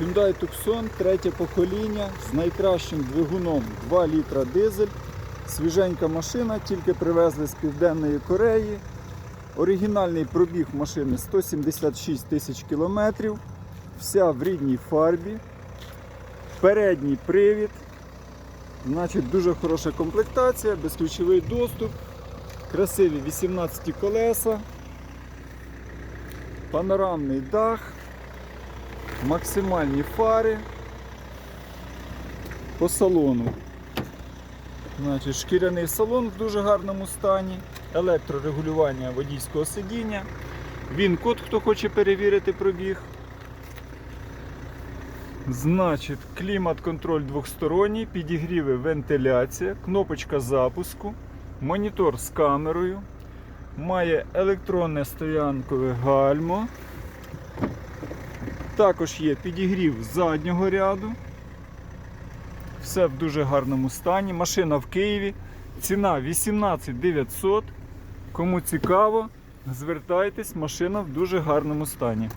Hyundai Tucson, третє покоління з найкращим двигуном 2 літра дизель. Свіженька машина, тільки привезли з Південної Кореї. Оригінальний пробіг машини 176 тисяч кілометрів. Вся в рідній фарбі. Передній привід. Значить, дуже хороша комплектація, безключовий доступ, красиві 18 колеса, панорамний дах, максимальні фари по салону. Значить, шкіряний салон в дуже гарному стані, електрорегулювання водійського сидіння. Він код, хто хоче перевірити пробіг. Значить, клімат-контроль двохсторонній, підігріви вентиляція, кнопочка запуску, монітор з камерою, має електронне стоянкове гальмо. Також є підігрів заднього ряду. Все в дуже гарному стані. Машина в Києві. Ціна 18 900. Кому цікаво, звертайтесь, машина в дуже гарному стані.